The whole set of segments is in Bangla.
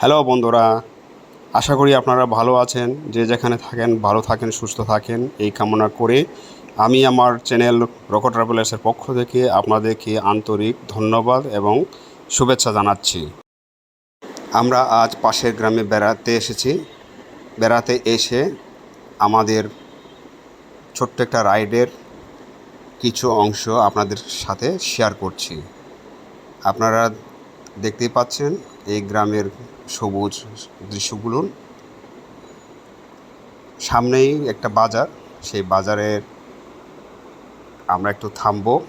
হ্যালো বন্ধুরা, আশা করি আপনারা ভালো আছেন, যে যেখানে থাকেন ভালো থাকেন, সুস্থ থাকেন, এই কামনা করে আমি আমার চ্যানেল রকট ট্রাভেলার্সের পক্ষ থেকে আপনাদেরকে আন্তরিক ধন্যবাদ এবং শুভেচ্ছা জানাচ্ছি। আমরা আজ পাশের গ্রামে বেড়াতে এসেছি। বেড়াতে এসে আমাদের ছোট্ট একটা রাইডের কিছু অংশ আপনাদের সাথে শেয়ার করছি। আপনারা দেখতেই পাচ্ছেন, এই গ্রামের সবুজ দৃশ্যগুলো। সামনেই একটা বাজার, সেই বাজারে আমরা একটু থামবো,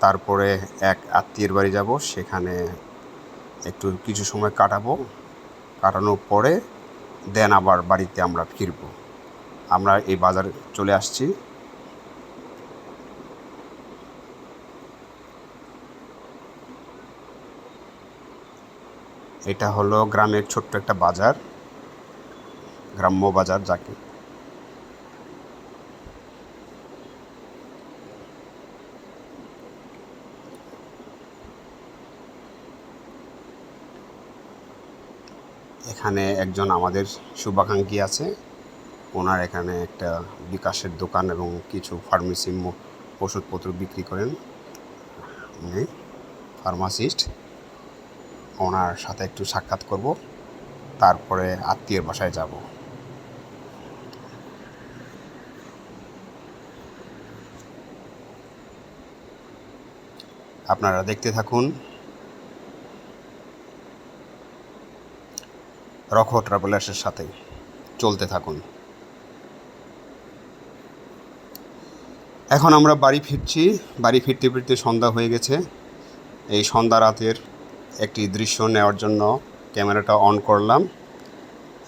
তারপরে এক আত্মীয়ের বাড়ি যাব, সেখানে একটু কিছু সময় কাটাবো। কাটানোর পরে দেন আবার বাড়িতে আমরা ফিরব। আমরা এই বাজারে চলে আসছি। এটা হলো গ্রামের ছোট্ট একটা বাজার, গ্রাম্য বাজার যাকে। এখানে একজন আমাদের শুভাকাঙ্ক্ষী আছে। ওনার এখানে একটা বিকাশের দোকান এবং কিছু ফার্মেসি ওষুধপত্র বিক্রি করেন। ফার্মাসিস্ট ওনার সাথে একটু সাক্ষাৎ করব, তারপরে আত্মীয়ের বাসায় যাব। আপনারা দেখতে থাকুন। রখ ট্রাভেলার্সের সাথে চলতে থাকুন। এখন আমরা বাড়ি ফিরছি। বাড়ি ফিরতে ফিরতে সন্ধ্যা হয়ে গেছে। এই সন্ধ্যা রাতের একটি দৃশ্য নেওয়ার জন্য ক্যামেরাটা অন করলাম।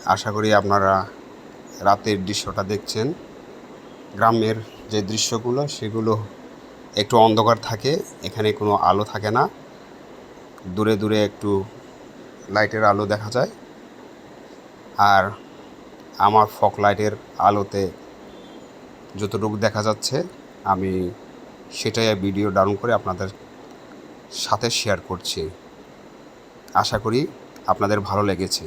আশা করি আপনারা রাতের দৃশ্যটা দেখছেন। গ্রামের যে দৃশ্যগুলো, সেগুলো একটু অন্ধকার থাকে, এখানে কোনো আলো থাকে না। দূরে দূরে একটু লাইটের আলো দেখা যায়। আর আমার ফক লাইটের আলোতে যতটুকু দেখা যাচ্ছে, আমি সেটাই ভিডিও ডাউন করে আপনাদের সাথে শেয়ার করছি। আশা করি আপনাদের ভালো লেগেছে।